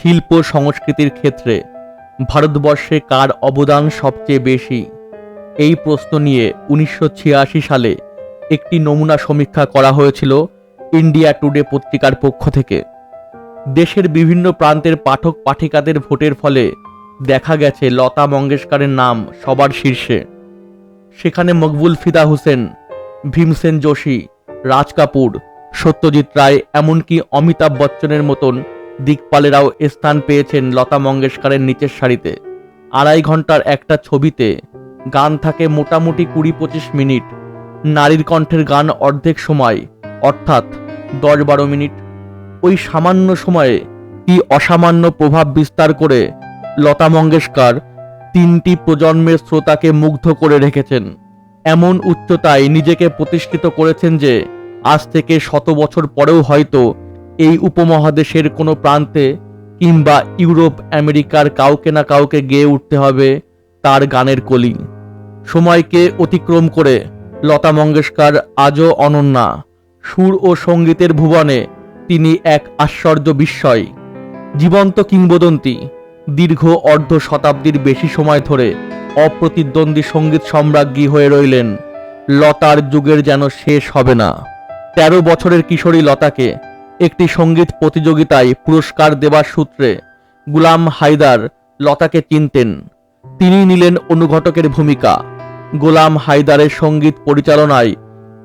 শিল্প সংস্কৃতির ক্ষেত্রে ভারতবর্ষে কার অবদান সবচেয়ে বেশি? এই প্রশ্ন নিয়ে উনিশশো ছিয়াশি সালে একটি নমুনা সমীক্ষা করা হয়েছিল ইন্ডিয়া টুডে পত্রিকার পক্ষ থেকে। দেশের বিভিন্ন প্রান্তের পাঠক পাঠিকাদের ভোটের ফলে দেখা গেছে লতা মঙ্গেশকরের নাম সবার শীর্ষে। সেখানে মকবুল ফিদা হোসেন, ভীমসেন যোশী, রাজ কাপুর, সত্যজিৎ রায়, এমনকি অমিতাভ বচ্চনের মতন দিকপালেরাও স্থান পেয়েছেন লতা মঙ্গেশকরের নিচের সারিতে। আড়াই ঘণ্টার একটা ছবিতে গান থাকে মোটামুটি কুড়ি পঁচিশ মিনিট। নারীর কণ্ঠের গান অর্ধেক সময়, অর্থাৎ দশ বারো মিনিট। ওই সামান্য সময়ে কি অসামান্য প্রভাব বিস্তার করে লতা মঙ্গেশকর তিনটি প্রজন্মের শ্রোতাকে মুগ্ধ করে রেখেছেন। এমন উচ্চতায় নিজেকে প্রতিষ্ঠিত করেছেন যে, আজ থেকে শত বছর পরেও হয়তো এই উপমহাদেশের কোনো প্রান্তে কিংবা ইউরোপ, আমেরিকার কাউকে না কাউকে গেয়ে উঠতে হবে তার গানের কলি। সময়কে অতিক্রম করে লতা মঙ্গেশকর আজও অনন্যা। সুর ও সঙ্গীতের ভুবনে তিনি এক আশ্চর্য বিস্ময়। জীবন্ত কিংবদন্তি, দীর্ঘ অর্ধ শতাব্দীর বেশি সময় ধরে অপ্রতিদ্বন্দ্বী সংগীত সম্রাজ্ঞী হয়ে রইলেন। লতার যুগের যেন শেষ হবে না। তেরো বছরের কিশোরী লতাকে একটি সংগীত প্রতিযোগিতায় পুরস্কার দেবার সূত্রে গুলাম হায়দার লতাকে চিনতেন। তিনি নিলেন অনুঘটকের ভূমিকা। গোলাম হায়দারের সংগীত পরিচালনায়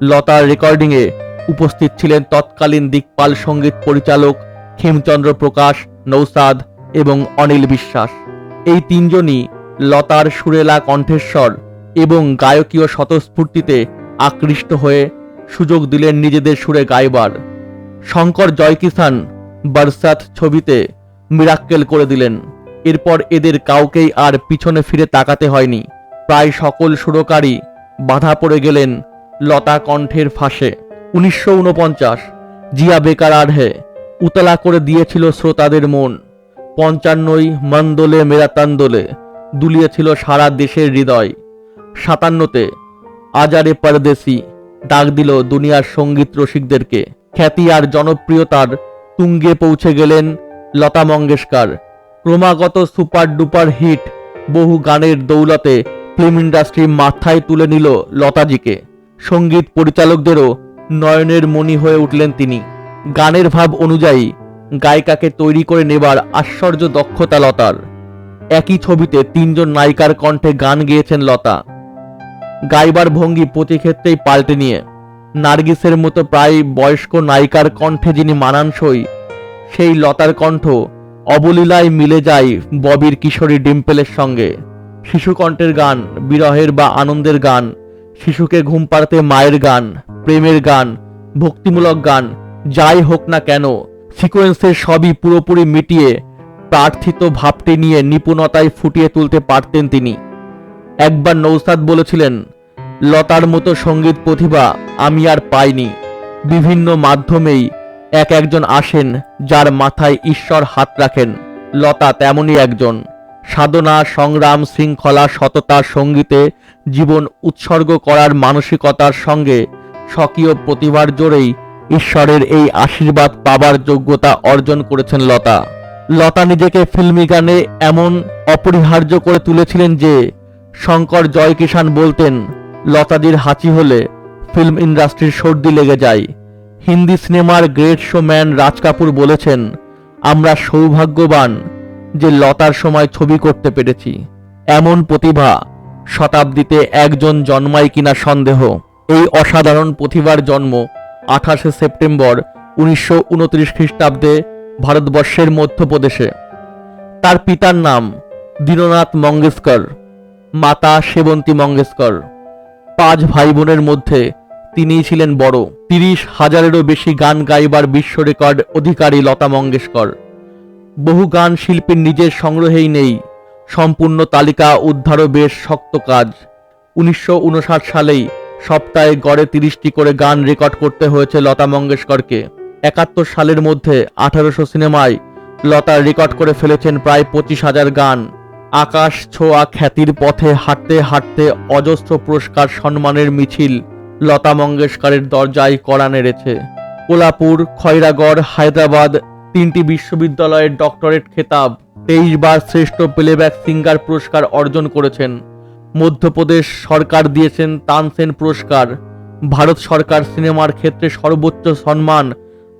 লতার রেকর্ডিংয়ে উপস্থিত ছিলেন তৎকালীন দিকপাল সংগীত পরিচালক খেমচন্দ্র প্রকাশ, নৌসাদ এবং অনিল বিশ্বাস। এই তিনজনই লতার সুরেলা কণ্ঠেশ্বর এবং গায়কীয় স্বতঃস্ফূর্তিতে আকৃষ্ট হয়ে সুযোগ দিলেন নিজেদের সুরে গাইবার। শঙ্কর জয়কিষান বরসাত ছবিতে মিরাক্কেল করে দিলেন। এরপর এদের কাউকেই আর পিছনে ফিরে তাকাতে হয়নি। প্রায় সকল সুরকারই বাধা পড়ে গেলেন লতা কণ্ঠের ফাঁসে। উনিশশো উনপঞ্চাশ জিয়া বেকার আঢে, উতলা করে দিয়েছিল শ্রোতাদের মন। পঞ্চান্নই মন্দোলে মেরাতান্দোলে দুলিয়েছিল সারা দেশের হৃদয়। সাতান্নতে আজারে পরদেশি ডাক দিল দুনিয়ার সংগীত রসিকদেরকে। খ্যাতি আর জনপ্রিয়তার তুঙ্গে পৌঁছে গেলেন লতা মঙ্গেশকর। ক্রমাগত সুপার ডুপার হিট বহু গানের দৌলতে ফিল্ম ইন্ডাস্ট্রি মাথায় তুলে নিল লতাজিকে। সংগীত পরিচালকদেরও নয়নের মণি হয়ে উঠলেন তিনি। গানের ভাব অনুযায়ী গায়িকাকে তৈরি করে নেবার আশ্চর্য দক্ষতা লতার। একই ছবিতে তিনজন নায়িকার কণ্ঠে গান গেয়েছেন লতা। গাইবার ভঙ্গি প্রতি ক্ষেত্রেই পাল্টে নিয়ে নার্গিসের মতো প্রায় বয়স্ক নায়িকার কণ্ঠে যিনি মানানসই, সেই লতার কণ্ঠ অবলীলায় মিলে যায় ববির কিশোরী ডিম্পেলের সঙ্গে। শিশু কণ্ঠের গান, বিরহের বা আনন্দের গান, শিশুকে ঘুম পাড়াতে মায়ের গান, প্রেমের গান, ভক্তিমূলক গান, যাই হোক না কেন সিকোয়েন্সের সবই পুরোপুরি মিটিয়ে প্রার্থিত ভাবটি নিয়ে নিপুণতায় ফুটিয়ে তুলতে পারতেন তিনি। একবার নৌসাদ বলেছিলেন লতার মতো সংগীত প্রতিভা আমি আর পাইনি। বিভিন্ন মাধ্যমেই এক একজন আসেন যার মাথায় ঈশ্বর হাত রাখেন। লতা তেমনই একজন। সাধনা, সংগ্রাম, শৃঙ্খলা, সততা, সঙ্গীতে জীবন উৎসর্গ করার মানসিকতার সঙ্গে স্বকীয় প্রতিভার জোরেই ঈশ্বরের এই আশীর্বাদ পাবার যোগ্যতা অর্জন করেছেন লতা। লতা নিজেকে ফিল্মি গানে এমন অপরিহার্য করে তুলেছিলেন যে শঙ্কর জয়কিষান বলতেন লতাদির হাঁচি হলে ফিল্ম ইন্ডাস্ট্রির সর্দি লেগে যায়। হিন্দি সিনেমার গ্রেট শোম্যান রাজ কাপুর বলেছেন, আমরা সৌভাগ্যবান যে লতার সময় ছবি করতে পেরেছি। এমন প্রতিভা শতাব্দীতে একজন জন্মায় কিনা সন্দেহ। এই অসাধারণ প্রতিভার জন্ম আঠাশে সেপ্টেম্বর উনিশশো উনত্রিশ খ্রিস্টাব্দে ভারতবর্ষের মধ্যপ্রদেশে। তার পিতার নাম দীননাথ মঙ্গেশকর, মাতা সেবন্তী মঙ্গেশকর। পাঁচ ভাই বোনের মধ্যে তিনিই ছিলেন বড়। তিরিশ হাজারেরও বেশি গান গাইবার বিশ্ব রেকর্ড অধিকারী লতা মঙ্গেশকর। বহু গান শিল্পীর নিজের সংগ্রহেই নেই, সম্পূর্ণ তালিকা উদ্ধারও বেশ শক্ত কাজ। উনিশশো উনষাট সালেই সপ্তাহে গড়ে তিরিশটি করে গান রেকর্ড করতে হয়েছে লতা মঙ্গেশকরকে। একাত্তর সালের মধ্যে আঠারোশো সিনেমায় লতা রেকর্ড করে ফেলেছেন প্রায় পঁচিশ হাজার গান। আকাশ ছোঁয়া খ্যাতির পথে হাঁটতে হাঁটতে অজস্র পুরস্কার সম্মানের মিছিল লতা মঙ্গেশকরের দরজায় কড়া নেড়েছে। কোলাপুর, খয়রাগড়, হায়দ্রাবাদ তিনটি বিশ্ববিদ্যালয়ের ডক্টরেট খেতাব, তেইশ বার শ্রেষ্ঠ প্লেব্যাক সিঙ্গার পুরস্কার অর্জন করেছেন। মধ্যপ্রদেশ সরকার দিয়েছেন তানসেন পুরস্কার। ভারত সরকার সিনেমার ক্ষেত্রে সর্বোচ্চ সম্মান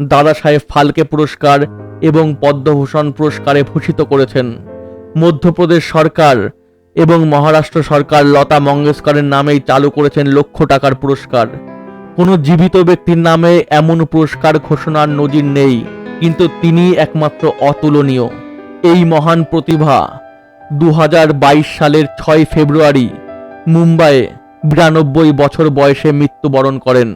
দাদা সাহেব ফালকে পুরস্কার এবং পদ্মভূষণ পুরস্কারে ভূষিত করেছেন। মধ্যপ্রদেশ সরকার এবং মহারাষ্ট্র সরকার লতা মঙ্গেশকরের নামেই চালু করেছেন লক্ষ টাকার পুরস্কার। কোনো জীবিত ব্যক্তির নামে এমন পুরস্কার ঘোষণার নজির নেই, কিন্তু তিনি একমাত্র অতুলনীয়। এই মহান প্রতিভা দু হাজার বাইশ সালের ছয় ফেব্রুয়ারি মুম্বাইয়ে বিরানব্বই বছর বয়সে মৃত্যুবরণ করেন।